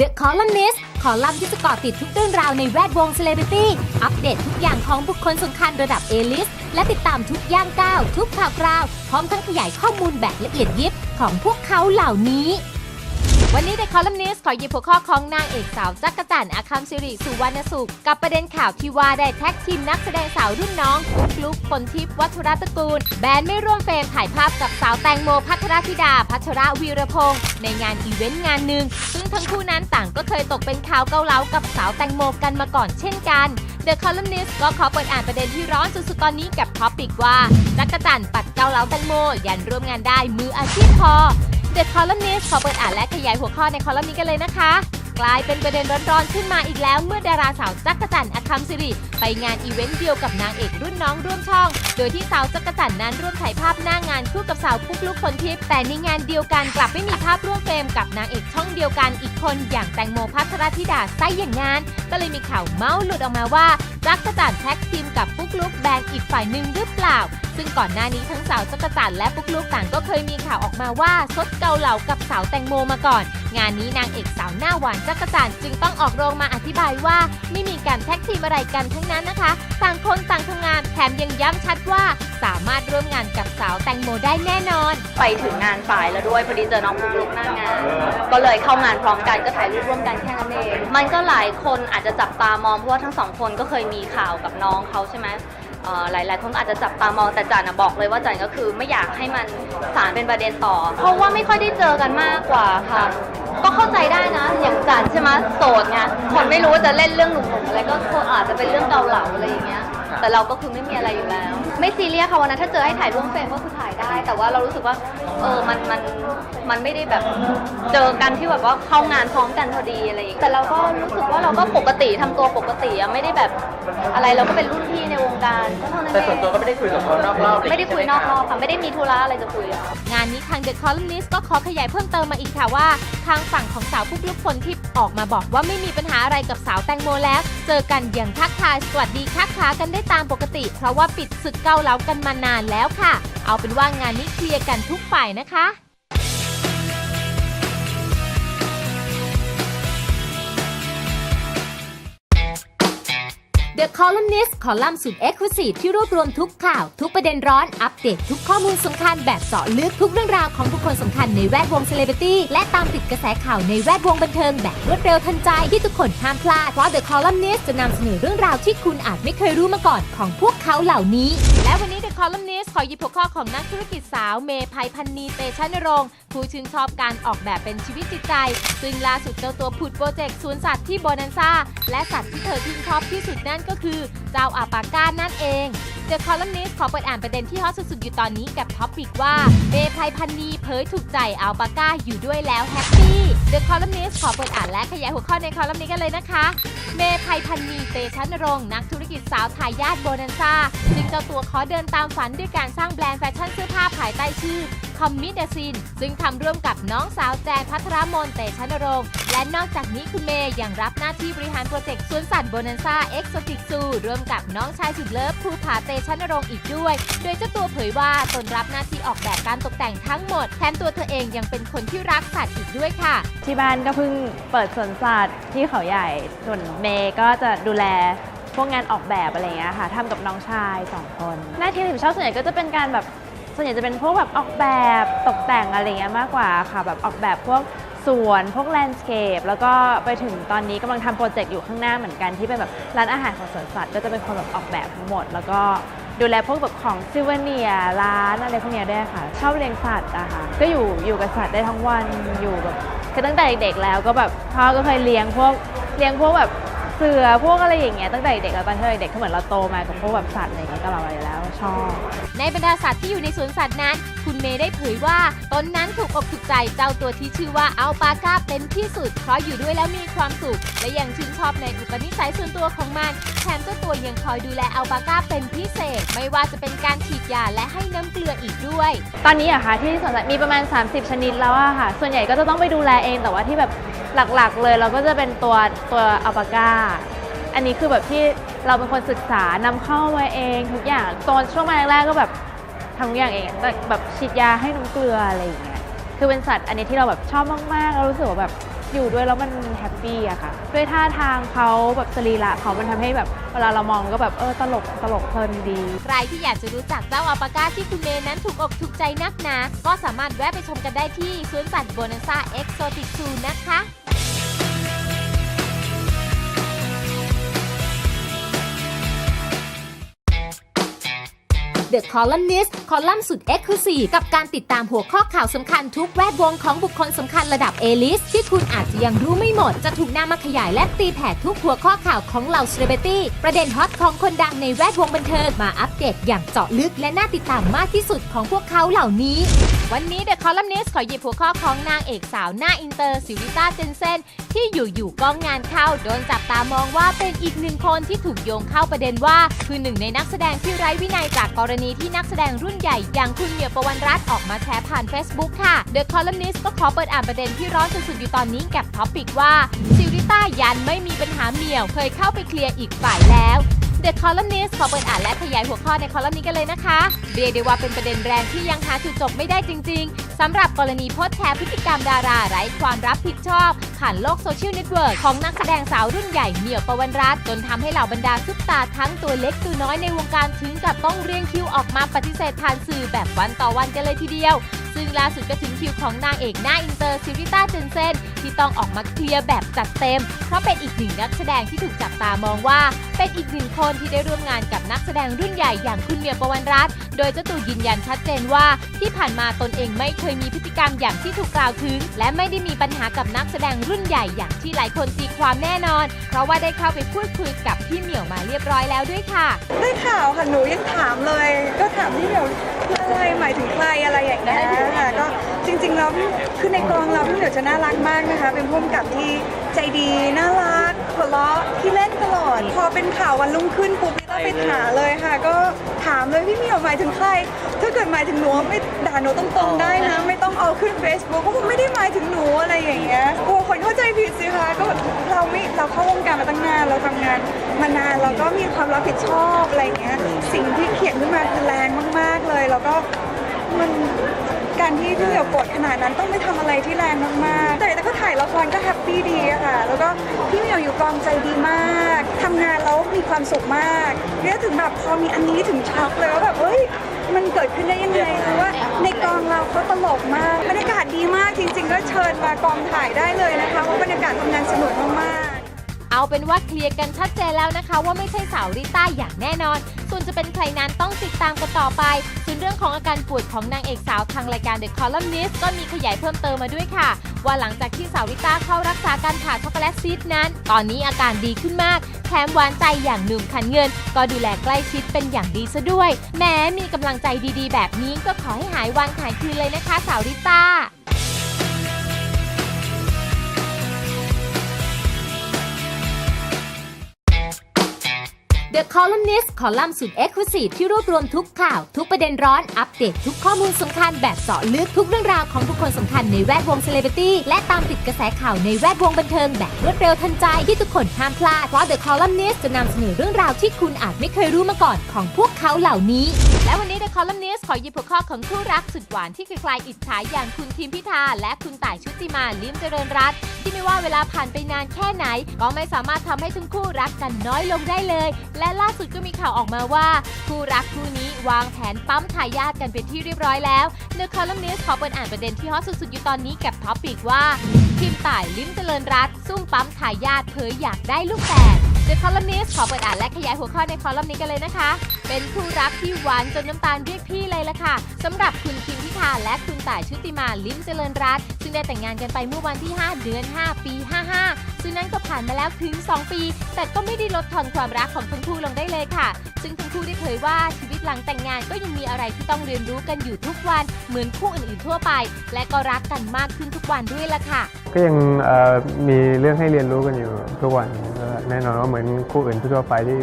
The Columnist ขอลัมน์ที่จะเกาะติดทุกเรื่องราวในแวดวงเซเลบริตี้ อัปเดตทุกอย่างของบุคคลสำคัญระดับ A-list และติดตามทุกย่างก้าว ทุกข่าวคราว พร้อมทั้งขยายข้อมูลแบบละเอียดยิบของพวกเขาเหล่านี้ วันนี้ The Columnist ขอหยิบหัวข้อของนางเอกสาวจักรจันทร์อาคัมสิริสุวรรณสุข กับประเด็นข่าวที่ว่าได้แท็กทีมนักแสดงสาวรุ่นน้องปุ๊กลุกปนทิพย์วัฒรตระกูล แบรนด์ไม่ร่วมเฟรมถ่ายภาพกับสาวแตงโมพัทรธิดา พัชระวีรพงศ์ในงานอีเวนต์งานหนึ่ง ซึ่งทั้งคู่นั้นต่างก็เคยตกเป็นข่าวเกาเหลากับสาวแตงโมกันมาก่อนเช่นกัน The Columnist ก็ขอเปิดอ่านประเด็นที่ร้อนสุดๆตอนนี้กับท็อปิกว่าจักรจันทร์ปัดเกาเหลาแตงโมยันร่วมงานได้มืออาชีพพอ The Columnist ขอเปิดอ่านและขยายหัวข้อในคอลัมน์นี้กันเลยนะคะ กลายเป็นประเด็นร้อนๆขึ้นมาอีกแล้วเมื่อดาราสาวจักรจันทร์อคัมสิริ ไปงานอีเวนต์เดียวกับนางเอกรุ่นน้องร่วมช่อง โดยที่สาวจักรจันทร์นั้นร่วมถ่ายภาพหน้างานคู่กับสาวปุ๊กลุกคนทิพย์แต่ในงานเดียวกันกลับไม่มีภาพร่วมเฟรมกับนางเอกช่องเดียวกันอีกคนอย่างแตงโมพัทรธิดาไส้อย่างงาน ก็เลยมีข่าวเมาส์หลุดออกมาว่าจักรจันทร์แท็กทีมกับปุ๊กลุกแบนอีกฝ่ายหนึ่งหรือเปล่า ซึ่งก่อนหน้านี้ทั้งสาวจักรจันทร์และปุ๊กลุกต่างก็เคยมีข่าวออกมาว่าซดเกาเหลากับสาวแตงโมมาก่อน งานนี้นางเอกสาวหน้าหวานจักรจันทร์จึงต้องออกโรงมาอธิบายว่า ไม่มีการแท็กทีมอะไรกันทั้งนั้นนะคะ ต่างคนต่างทำงานแถมยังย้ำชัดว่าสามารถร่วมงานกับสาวแตงโมได้แน่นอน ไปถึงงานฝ่ายแล้วด้วยพอดีเจอน้องปุ๊กลุกหน้างาน ก็เลยเข้างานพร้อมกันก็ถ่ายรูปร่วมกันแค่นั้นเองมันก็หลายคนอาจจะจับตามองเพราะว่าทั้งสองคนก็เคยมีข่าวกับน้องเขาใช่ไหม อ่อหลาย ๆ คนอาจจะจับตามองแต่จันนะบอกเลยว่าจันก็คือไม่อยากให้มันสารเป็นประเด็นต่อ เพราะว่าไม่ค่อยได้เจอกันมากกว่าค่ะ ก็เข้าใจได้นะ อย่างจันใช่ไหมโสดไงคนไม่รู้ว่าจะเล่นเรื่องหนุ่มๆอะไรก็อาจจะเป็นเรื่องเกาเหลาอะไรอย่างเงี้ย แต่เราก็คือไม่มีอะไรอยู่แล้ว ไม่ซีเรียสค่ะวันนั้นถ้าเจอให้ถ่ายร่วมเฟรมก็คือถ่าย แต่ว่าเรารู้สึกว่า เออมันมันมันไม่ได้แบบเจอกันที่แบบว่าเข้างานพร้อมกันพอดีอะไรอย่างเงี้ยแต่เราก็รู้สึกว่าเราก็ปกติทำตัวปกติอะไม่ได้แบบอะไรเราก็เป็นรุ่นพี่ในวงการก็เท่านั้นแต่เอส่วนงตัวก็ไม่ได้คุยกับเขานอกรอบไม่ได้คุยนอกรอบค่ะไม่ได้มีธุระอะไรจะคุยอะ งานนี้ทาง The Columnist ก็ขอขยายเพิ่มเติมมาอีกค่ะว่า ทางฝั่งของสาวปุ๊กลุกฝนทิพย์ ออกมาบอกว่าไม่มีปัญหาอะไรกับสาวแตงโมแล้ว เจอกันอย่างทักทายสวัสดีทักขากันได้ตามปกติ เพราะว่าปิดศึกเกาเหลากันมานานแล้วค่ะ เอาเป็นว่างานนี้เคลียร์กันทุกฝ่ายนะคะ The Columnist คอลัมน์สุดเอ็กซ์คลูซีฟที่รวบรวมทุกข่าว ทุกประเด็นร้อน อัปเดตทุกข้อมูลสำคัญแบบเจาะลึกทุกเรื่องราวของบุคคลสำคัญในแวดวงเซเลบริตี้และตามติดกระแสข่าวในแวดวงบันเทิงแบบรวดเร็วทันใจที่ทุกคนห้ามพลาด เพราะ The Columnist จะนำเสนอเรื่องราวที่คุณอาจไม่เคยรู้มาก่อนของพวกเขาเหล่านี้ และวันนี้ The Columnist ขอหยิบหัวข้อของนักธุรกิจสาวเมย์ภัยพันนีเตชะนรงค์ผู้ชื่นชอบการออกแบบเป็นชีวิตจิตใจ ซึ่งล่าสุดเจ้าตัวผุดโปรเจกต์สวนสัตว์ที่โบนันซ่าและสัตว์ที่เธอชื่นชอบที่สุดนั่นก็คือเจ้าอาปาก้านั่นเอง The Columnist ขอเปิดอ่านประเด็นที่ฮอตสุดๆอยู่ตอนนี้กับท็อปิกว่าเมย์ภัยพันนีเผยถูกใจอัลปาก้าอยู่ด้วยแล้วแฮปปี้ The Columnist ขอเปิดอ่านและขยายหัวข้อในคอลัมน์นี้กันเลยนะคะ เมย์ภัยพันนีเตชะนรงนักธุรกิจสาวทายาทโบนันซ่าซึ่งเจ้าตัวขอเดินตามฝันด้วยการสร้างแบรนด์แฟชั่นเสื้อผ้าภายใต้ชื่อ คอมมิดซิน ซึ่งทำร่วมกับน้องสาวแจนพัทรมนเตชะนรงค์และนอกจากนี้คุณเมย์ยังรับหน้าที่บริหารโปรเจกต์สวนสัตว์โบนันซ่าเอ็กโซติกซูร่วมกับน้องชายสุดเลิฟภูผาเตชะนรงค์อีกด้วย โดยเจ้าตัวเผยว่าตนรับหน้าที่ออกแบบการตกแต่งทั้งหมด แถมตัวเธอเองยังเป็นคนที่รักสัตว์อีกด้วยค่ะ ที่บ้านก็เพิ่งเปิดสวนสัตว์ที่เขาใหญ่ ส่วนเมย์ก็จะดูแลพวกงานออกแบบอะไรอย่างเงี้ยค่ะทำกับน้องชายสองคน หน้าที่ที่ผมชอบส่วนใหญ่ก็จะเป็นการแบบ ส่วนใหญ่จะเป็นพวกแบบออกแบบตกแต่งอะไรเงี้ยมากกว่าค่ะแบบออกแบบพวกสวนพวกแลนด์สเคปแล้วก็ไปถึงตอนนี้กำลังทำโปรเจกต์อยู่ข้างหน้าเหมือนกันที่เป็นแบบร้านอาหารของสวนสัตว์ก็จะเป็นคนแบบออกแบบทั้งหมด แล้วก็ดูแลพวกแบบของซิวเนียร้านอะไรพวกเนี้ยด้วยค่ะ ชอบเลี้ยงสัตว์อะค่ะก็อยู่อยู่กับสัตว์ได้ทั้งวันอยู่แบบคือตั้งแต่เด็กๆแล้วก็แบบพ่อก็เคยเลี้ยงพวกเลี้ยงพวกแบบ เสือพวกอะไรอย่างเงี้ยตั้งแต่เด็กแล้วตอนที่เราเด็กก็เหมือนเราโตมากับพวกแบบสัตว์อะไรอย่างเงี้ยก็เราอยู่แล้วชอบ ในบรรดาสัตว์ที่อยู่ในสวนสัตว์นั้น คุณเมย์ได้เผยว่าตนนั้นถูกอกถูกใจเจ้าตัวที่ชื่อว่าอัลปาก้าเป็นที่สุด เพราะอยู่ด้วยแล้วมีความสุข และยังชื่นชอบในอุปนิสัยส่วนตัวของมันแถมเจ้าตัวยังคอยดูแลอัลปาก้าเป็นพิเศษ ไม่ว่าจะเป็นการฉีดยาและให้น้ำเกลืออีกด้วย ตอนนี้อะค่ะที่สวนสัตว์มีประมาณ 30 ชนิดแล้วอะค่ะ ส่วนใหญ่ก็จะต้องไปดูแลเองแต่ว่าที่แบบหลักๆเลยเราก็จะเป็นตัวตัวอัลปาก้า อันนี้คือแบบที่เราเป็นคนศึกษานำเข้ามาเองทุกอย่างตอนช่วงมาแรกๆก็แบบทำทุกอย่างเองแต่แบบฉีดยาให้น้ำเกลืออะไรอย่างเงี้ยคือเป็นสัตว์อันนี้ที่เราแบบชอบมากๆเรารู้สึกว่าแบบ อยู่ด้วยแล้วมันแฮปปี้อะค่ะ ด้วยท่าทางเขาแบบสรีระเขามันทำให้แบบเวลาเรามองก็แบบเออตลกตลกเพลินดี ใครที่อยากจะรู้จักเจ้าอัลปาก้าที่คุณเมย์นั้นถูกอกถูกใจนักหนา ก็สามารถแวะไปชมกันได้ที่สวนสัตว์โบนันซ่าเอ็กโซติกซูนะคะ The Columnist คอลัมน์สุด e x c l u s i v e กับการติดตามหัวข้อข่าวสำคัญทุกแวดวงของบุคคลสำคัญระดับเอลิสที่คุณอาจจะยังรู้ไม่หมด จะถูกนำมาขยายและตีแผ่ทุกหัวข้อข่าวของเหล่าเซเลบริตี้ประเด็นฮอตของคนดังในแวดวงบันเทิงมาอัปเดตอย่างเจาะลึกและน่าติดตามมากที่สุดของพวกเขาเหล่านี้ วันนี้ The Columnist ขอหยิบหัวข้อของนางเอกสาวหน้าอินเตอร์ซิริต้าเจนเซนที่อยู่ๆก็งานเข้าโดนจับตามองว่าเป็นอีกหนึ่งคนที่ถูกโยงเข้าประเด็นว่า คือหนึ่งในนักแสดงที่ไร้วินัยจากกรณีที่นักแสดงรุ่นใหญ่ อย่างคุณเหมียวประวันรัตน์ออกมาแชร์ผ่าน Facebook ค่ะ The Columnist ก็ขอเปิดอ่านประเด็นที่ร้อนสุดๆอยู่ตอนนี้กับท็อปิกว่าซิริต้ายันไม่มีปัญหาเหมียวเคยเข้าไปเคลียร์อีกฝ่ายแล้ว The Columnist ขอเปิดอ่านและขยายหัวข้อในคอลัมน์นี้กันเลยนะคะ เรียกได้ว่าเป็นประเด็นแรงที่ยังหาจุดจบไม่ได้จริง ๆสำหรับกรณีโพสต์แชร์พฤติกรรมดาราไร้ความรับผิดชอบ ผ่านโลกโซเชียลเน็ตเวิร์กของนักแสดงสาวรุ่นใหญ่เหมียวประวันรัตน์จนทำให้เหล่าบรรดาซุปตาทั้งตัวเล็กตัวน้อยในวงการถึงกับต้องเรียงคิวออกมาปฏิเสธผ่านสื่อแบบวันต่อวันกันเลยทีเดียว ซึ่งล่าสุดก็ถึงคิวของนางเอกหน้าอินเตอร์ซิริต้าเจนเซนที่ต้องออกมาเคลียร์แบบจัดเต็ม เพราะเป็นอีกหนึ่งนักแสดงที่ถูกจับตามองว่า เป็นอีกหนึ่งคนที่ได้ร่วมงานกับ นักแสดงรุ่นใหญ่อย่างคุณเมียประวันรัตน์โดยเจ้าตัวยืนยันชัดเจนว่า ที่ผ่านมาตนเองไม่เคยมีพฤติกรรมอย่างที่ถูกกล่าวถึง และไม่ได้มีปัญหากับนักแสดงรุ่นใหญ่อย่างที่หลายคนตีความแน่นอน เพราะว่าได้เข้าไปพูดคุยกับพี่เหมียวมาเรียบร้อยแล้วด้วยค่ะ ได้ข่าวค่ะหนูยังถามเลย ก็ถามพี่เหมียวคืออะไรหมายถึงใครอะไรอย่างเงี้ยค่ะก ริงๆแล้วพี่คือในกองเราพี่เหมียวจะน่ารักมากนะคะ เป็นผู้กำกับที่ใจดีน่ารักหัวเราะที่เล่นตลอด พอเป็นข่าววันรุ่งขึ้นปุ๊บก็ไปหาเลยค่ะ ก็ถามเลยพี่เหมียวหมายถึงใคร ถ้าเกิดหมายถึงหนูไม่ด่าหนูตรงๆได้นะ ไม่ต้องเอาขึ้น Facebook เพราะผมไม่ได้หมายถึงหนูอะไรอย่างเงี้ยกลัวคนเข้าใจผิดสิคะก็เราไม่เราเข้าวงการมาตั้งนานเราทำงานมานานเราก็มีความรับผิดชอบอะไรอย่างเงี้ยสิ่งที่เขียนขึ้นมาคือแรงมาก ๆเลยแล้วก็มัน การที่พี่เหมียวกดขนาดนั้นต้องไม่ทำอะไรที่แรงมากๆแต่แต่ก็ถ่ายละครก็แฮปปี้ดีอะค่ะ แล้วก็พี่เหมียวอยู่กองใจดีมากทำงานแล้วมีความสุขมากเนี่ยถึงแบบพอมีอันนี้ถึงช็อกเลยว่าแบบเฮ้ยมันเกิดขึ้นได้ยังไงเพราะว่าในกองเราเขาตลกมากบรรยากาศดีมากจริง ๆ ก็เชิญมากองถ่ายได้เลยนะคะเพราะบรรยากาศทำงานสนุกมากๆ เอาเป็นว่าเคลียร์กันชัดเจนแล้วนะคะ ว่าไม่ใช่สาวริต้าอย่างแน่นอนส่วน จะเป็นใครนั้นต้องติดตามกันต่อไปส่วนเรื่องของอาการป่วยของนางเอกสาวทางรายการ The Columnist ก็มีขยายเพิ่มเติมมาด้วยค่ะ ว่าหลังจากที่สาวริต้าเข้ารักษาการผ่าช็อกโกแลตซีดนั้น ตอนนี้อาการดีขึ้นมากแถมหวานใจอย่างหนุ่มขันเงิน ก็ดูแลใกล้ชิดเป็นอย่างดีซะด้วย แม้มีกำลังใจดีๆ แบบนี้ก็ขอให้หายวันหายคืนเลยนะคะ สาวริต้า The Columnist คอลัมน์สุด e x c l u s i v e ที่รวบรวมทุกข่าว ทุกประเด็นร้อนอัปเดตทุกข้อมูลสำคัญแบบเจาะลึกทุกเรื่องราวของบุคคลสำคัญในแวดวงเซเลบริตี้และตามติดกระแสข่าวในแวดวงบันเทิงแบบรวดเร็วทันใจที่ทุกคนห้ามพลาด เพราะ The Columnist จะนำเสนอเรื่องราวที่คุณอาจไม่เคยรู้มาก่อนของพวกเขาเหล่านี้ และวันนี้ The Columnist ขอหยิบหัวข้อของคู่รักสุดหวานที่ใครๆอิจฉาอย่างคุณทิมพิธาและคุณต่ายชุติมาลิมเจริญรัตน์ที่ไม่ว่าเวลาผ่านไปนานแค่ไหน ก็ไม่สามารถทำให้ทั้งคู่รักกันน้อยลงได้เลยและล่าสุดก็มีข่าวออกมาว่า คู่รักคู่นี้วางแผนปั๊มทายาทกันเป็นที่เรียบร้อยแล้ว The Columnist ขอเปิดอ่านประเด็นที่ฮอตสุดๆอยู่ตอนนี้กับท็อปิกว่าทีมต่ายลิ้มเจริญรัตซุ่มปั๊มทายาทเผยอยากได้ลูกแฝด The Columnist ขอเปิดอ่านและขยายหัวข้อในคอลัมน์นี้กันเลยนะคะ เป็นคู่รักที่หวานจนน้ำตาลเรียกพี่เลยล่ะค่ะสำหรับคุณคิมพิธาและคุณต่ายชุติมาลิ้มเจริญรัตซึ่งได้แต่งงานกันไปเมื่อวันที่ 5 เดือน 5 ปี 55ซึ่งนั่นก็ผ่านมาแล้วถึง 2 ปี แต่ก็ไม่ได้ลดทอนความรักของทั้งคู่ลงได้เลยค่ะ ซึ่งทั้งคู่ได้เผยว่าชีวิตหลังแต่งงานก็ยังมีอะไรที่ต้องเรียนรู้กันอยู่ทุกวันเหมือนคู่อื่นๆทั่วไป และก็รักกันมากขึ้นทุกวันด้วยล่ะค่ะ ก็ยังเอ่อมีเรื่องให้เรียนรู้กันอยู่ทุกวันแน่นอนว่าเหมือนคู่อื่นทั่วๆไปที่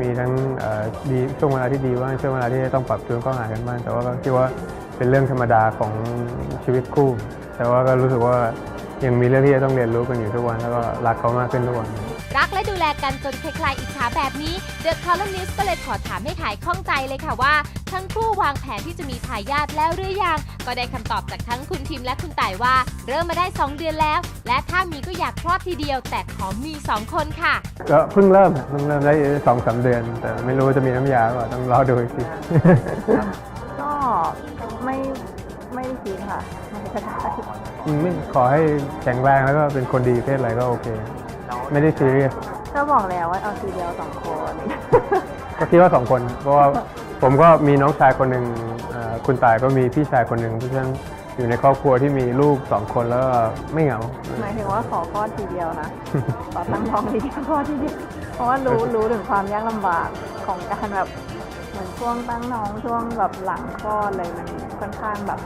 มีทั้งเอ่อดีช่วงเวลาที่ดีบ้างช่วงเวลาที่ต้องปรับจูนเข้าหากันบ้างแต่ว่าก็คิดว่าเป็นเรื่องธรรมดาของชีวิตคู่ แต่ว่าก็รู้สึกว่า ยังมีเรื่องที่จะต้องเรียนรู้กันอยู่ทุกวัน แล้วก็รักเขามากขึ้นทุกวัน รักและดูแลลกันจนคลายๆอิจฉาแบบนี้เดอะคอลัมนิสก็เลยขอถามให้ขายข้องใจเลยค่ะว่า ทั้งคู่วางแผนที่จะมีทายาทแล้วหรือยัง ก็ได้คำตอบจากทั้งคุณทิมและคุณต่ายว่า เริ่มมาได้ 2 เดือนแล้ว และถ้ามีก็อยากคลอดทีเดียว แต่ขอมี 2 คนค่ะ ก็เพิ่งเริ่มอะเพิ่งเริ่มได้สองสามเดือน แต่ไม่รู้ว่าจะมีน้ำยาหรือเปล่าต้องรอดูอีกที ก็ไม่ไม่ได้คิดค่ะไม่ก็ได้ ไม่ขอให้แข็งแรงแล้วก็เป็นคนดีเพศอะไรก็โอเค ไม่ได้ซีเรียสก็บอกแล้วว่าเอาทีเดียวสองคนก็คิดว่าสองคน เพราะว่าผมก็มีน้องชายคนหนึ่งเอ่อคุณตายก็มีพี่ชายคนหนึ่งเพราะฉะนั้นอยู่ในครอบครัวที่มีลูกสองคนแล้วก็ไม่เหงาหมายถึงว่าขอคลอดทีเดียวนะขอตั้งท้องทีเดียวคลอดทีเดียวเพราะว่ารู้รู้ถึงความยากลำบากของการแบบเหมือนช่วงตั้งน้องช่วงแบบหลังคลอดเลยมันค่อนข้างแบบ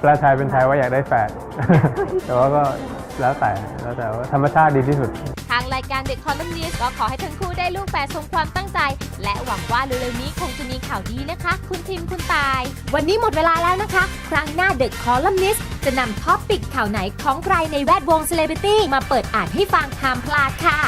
แปลไทยเป็นไทยว่าอยากได้แฝด แต่ว่าก็แล้วแต่แล้วแต่ว่าธรรมชาติดีที่สุด ทางรายการเด็กคอลัมนิสก็ขอให้ทั้งคู่ได้ลูกแฝดสมความตั้งใจ และหวังว่าเร็วๆนี้คงจะมีข่าวดีนะคะ คุณทิมคุณตาย วันนี้หมดเวลาแล้วนะคะ ครั้งหน้าเด็กคอลัมนิสจะนำท็อปปิกข่าวไหนของใครในแวดวงเซเลบริตี้มาเปิดอ่านให้ฟังห้ามพลาดค่ะ